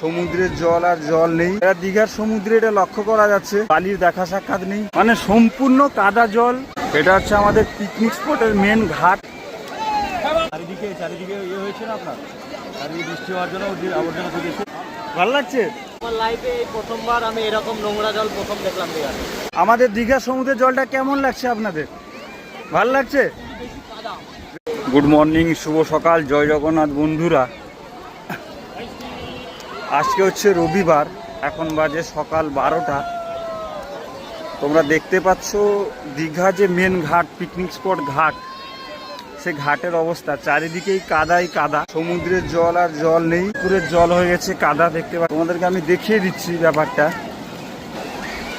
সমুদ্রের জল আর জল নেই। এটা দীঘার সমুদ্রে এটা লক্ষ্য করা যাচ্ছে। বালির দেখা সাক্ষাৎ নেই। মানে সম্পূর্ণ কাদা জল। এটা হচ্ছে আমাদের পিকনিক স্পটের মেন ঘাট। চারিদিকে চারিদিকে ইয়ে হয়েছে না আপনার? চারিদিকে বৃষ্টি হওয়ার জন্য আবর্জনা ভালো লাগছে? আমার লাইফে এই প্রথমবার আমি এরকম নোংরা জল প্রথম দেখলাম দীঘাতে। আমাদের দীঘা সমুদ্রের জলটা কেমন লাগছে আপনাদের? ভালো লাগছে? গুড মর্নিং শুভ সকাল জয় জগন্নাথ বন্ধুরা। আজকে হচ্ছে রবিবার, এখন বাজে সকাল বারোটা। তোমরা দেখতে পাচ্ছ দীঘা যে মেন ঘাট পিকনিক স্পট ঘাট, সে ঘাটের অবস্থা। চারিদিকেই কাদাই কাদা। সমুদ্রের জল আর জল নেই পুরের জল হয়ে গেছে, কাদা দেখতে পাচ্ছ। তোমাদেরকে আমি দেখিয়ে দিচ্ছি ব্যাপারটা।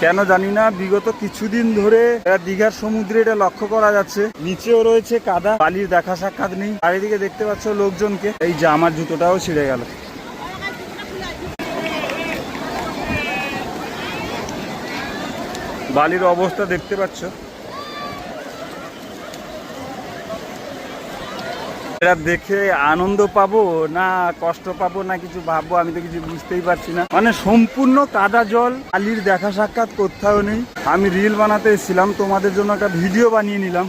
কেন জানি না, বিগত কিছুদিন ধরে দীঘার সমুদ্রে এটা লক্ষ্য করা যাচ্ছে। নিচেও রয়েছে কাদা, বালির দেখা সাক্ষাৎ নেই। চারিদিকে দেখতে পাচ্ছ লোকজনকে। এই যে আমার জুতোটাও ছিঁড়ে গেল। বালির অবস্থা দেখতে পাচ্ছ। এটা দেখে আনন্দ পাবো না কষ্ট পাবো না কিছু ভাববো, আমি তো কিছু বুঝতেই পারছি না। মানে সম্পূর্ণ কাদা জল আলির দেখা সাক্ষাৎ কোথাও নেই। আমি রিল বানাতে এসেছিলাম, তোমাদের জন্য একটা ভিডিও বানিয়ে নিলাম।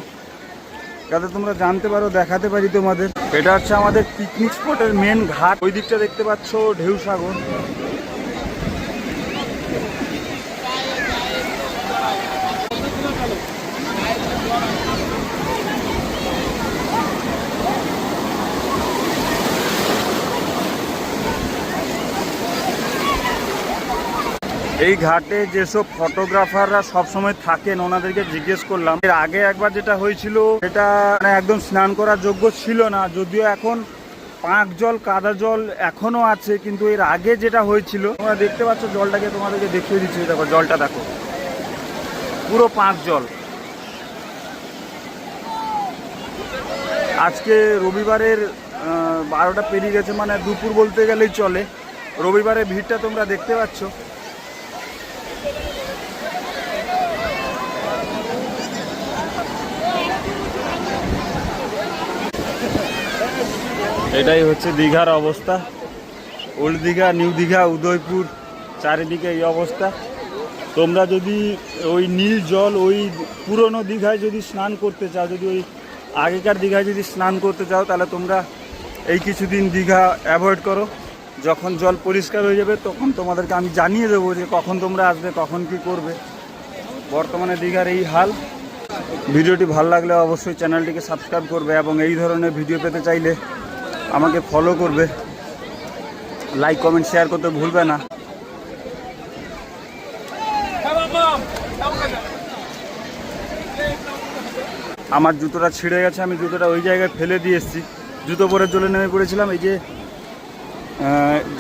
যাতে তোমরা জানতে পারো, দেখাতে পারি তোমাদের। এটা হচ্ছে আমাদের পিকনিক স্পটের মেন ঘাট। ওই দিকটা দেখতে পাচ্ছ, ঢেউ সাগর। এই ঘাটে যেসব ফটোগ্রাফাররা সবসময় থাকেন, ওনাদেরকে জিজ্ঞেস করলাম। এর আগে একবার যেটা হয়েছিল এটা মানে একদম স্নান করার যোগ্য ছিল না, যদিও এখন পাঁক জল, কাদা জল এখনও আছে, কিন্তু এর আগে যেটা হয়েছিল, তোমরা দেখতে পাচ্ছ জলটাকে তোমাদেরকে দেখিয়ে দিচ্ছি দেখো জলটা দেখো। পুরো পাঁক জল। আজকে রবিবারের বারোটা পেরিয়ে গেছে মানে দুপুর বলতে গেলেই চলে। রবিবারের ভিড়টা তোমরা দেখতে পাচ্ছ। এটাই হচ্ছে দীঘার অবস্থা। ওল্ড দীঘা, নিউ দীঘা, উদয়পুর চারিদিকে এই অবস্থা। তোমরা যদি ওই নীল জল, ওই পুরনো দীঘায় যদি স্নান করতে চাও, যদি ওই আগেকার দীঘায় যদি স্নান করতে চাও, তাহলে তোমরা এই কিছুদিন দীঘা অ্যাভয়েড করো। যখন জল পরিষ্কার হয়ে যাবে, তখন তোমাদেরকে আমি জানিয়ে দেবো যে কখন তোমরা আসবে, কখন কি করবে। বর্তমানে দীঘার এই হাল। ভিডিওটি ভালো লাগলে অবশ্যই চ্যানেলটিকে সাবস্ক্রাইব করবে এবং এই ধরনের ভিডিও পেতে চাইলে আমাকে ফলো করবে। লাইক কমেন্ট শেয়ার করতে ভুলবে না। আমার জুতোটা ছিঁড়ে গেছে, আমি জুতোটা ওই জায়গায় ফেলে দিয়ে এসেছি। জুতো পরে জলে নেমে পড়েছিলাম, এই যে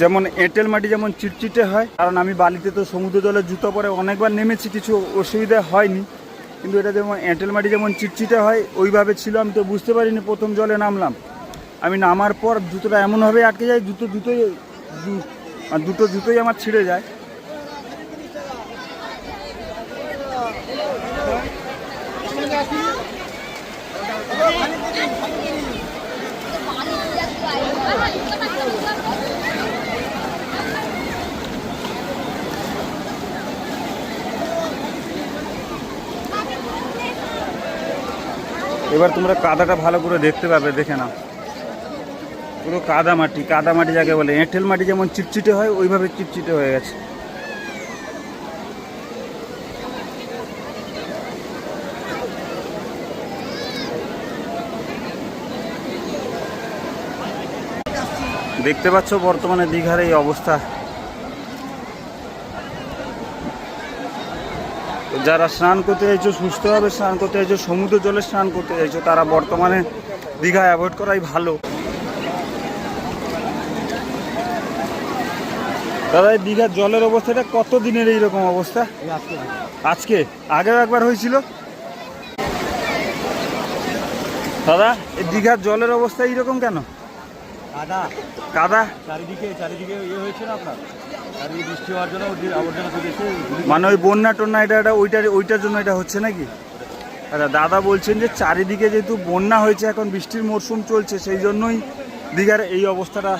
যেমন এঁটেল মাটি যেমন চিটচিটে হয়, কারণ আমি বালিতে তো সমুদ্র জলে জুতো পরে অনেকবার নেমেছি, কিছু অসুবিধা হয়নি। কিন্তু এটা যেমন এঁটেল মাটি যেমন চিটচিটে হয়, ওইভাবে ছিল, আমি তো বুঝতে পারিনি, প্রথম জলে নামলাম। আমি নামার পর জুতোটা এমনভাবে আটকে যায়, জুতো জুতোই দুটো জুতোই আমার ছিঁড়ে যায়। এবার তোমরা কাদাটা ভালো করে দেখতে পাবে, দেখে নাও। পুরো কাদা মাটি কাদা মাটি যাকে বলে, এঁটেল মাটি যেমন চিটচিটে হয়, ওইভাবে চিটচিটে হয়ে গেছে। দেখতে পাচ্ছ বর্তমানে দীঘার এই অবস্থা। যারা স্নান করতে চাইছো সুস্থভাবে স্নান করতে চাইছো সমুদ্র জলে স্নান করতে চাইছো তারা বর্তমানে দীঘা অ্যাভয়েড করাই ভালো। দাদা এই দীঘার জলের অবস্থাটা কত দিনের এইরকম অবস্থা? আজকে? আগেও একবার হয়েছিল? দাদা এই দীঘার জলের অবস্থা এইরকম কেন? কাদা। কাদা? চারিদিকে চারিদিকে ইয়ে হয়েছে না আপনার? চারিদিকে বৃষ্টি হওয়ার জন্য আবর্জনা মানে ওই বন্যা টন্যা এটা এটা ওইটার ওইটার জন্য এটা হচ্ছে নাকি? আচ্ছা দাদা বলছেন যে চারিদিকে যেহেতু বন্যা হয়েছে এখন বৃষ্টির মরশুম চলছে সেই জন্যই দীঘার এই অবস্থাটা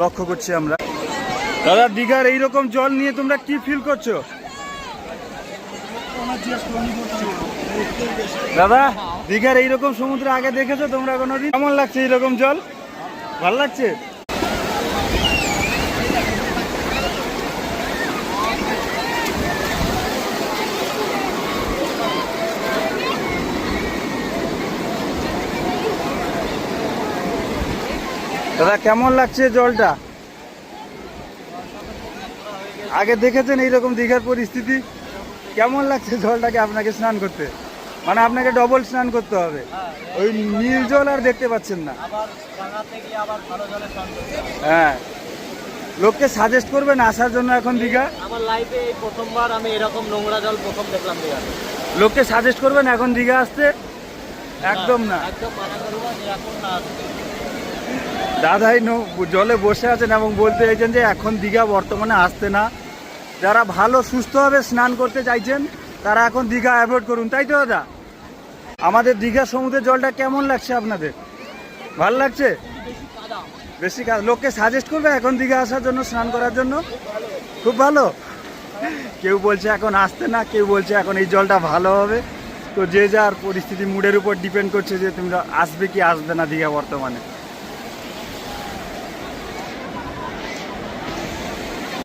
লক্ষ্য করছি আমরা। দাদা, দীঘার এইরকম জল নিয়ে তোমরা কি ফিল করছ? দাদা, দীঘার এইরকম সমুদ্র আগে দেখেছ তোমরা কোনোদিন? কেমন লাগছে এইরকম জল? ভালো লাগছে? দাদা, কেমন লাগছে জলটা? আগে দেখেছেন এইরকম দীঘার পরিস্থিতি? কেমন লাগছে জলটাকে আপনাকে স্নান করতে? মানে আপনাকে ডবল স্নান করতে হবে। ওই নীল জল আর দেখতে পাচ্ছেন না। হ্যাঁ। লোককে সাজেস্ট করবেন আসার জন্য এখন দীঘা। আমার লাইফে এই প্রথমবার আমি এরকম নোংরা জল প্রথম দেখলাম দীঘাতে। লোককে সাজেস্ট করবেন এখন দীঘা আসতে। একদম না। একদম মানা করব এখন না আসতে। দাদাই নৌ- জলে বসে আছেন এবং বলতে চাইছেন যে এখন দীঘা বর্তমানে আসতে না। যারা ভালো, সুস্থভাবে স্নান করতে চাইছেন, তারা এখন দীঘা অ্যাভয়েড করুন। তাই তো দাদা? আমাদের দীঘা সমুদ্রের জলটা কেমন লাগছে আপনাদের? ভালো লাগছে? বেশি কাজ লোককে সাজেস্ট করবে এখন দীঘা আসার জন্য, স্নান করার জন্য? খুব ভালো? কেউ বলছে এখন আসতে না, কেউ বলছে এখন এই জলটা ভালো হবে। তো যে যার পরিস্থিতি মুডের উপর ডিপেন্ড করছে যে তোমরা আসবে কি আসবে না দীঘা বর্তমানে।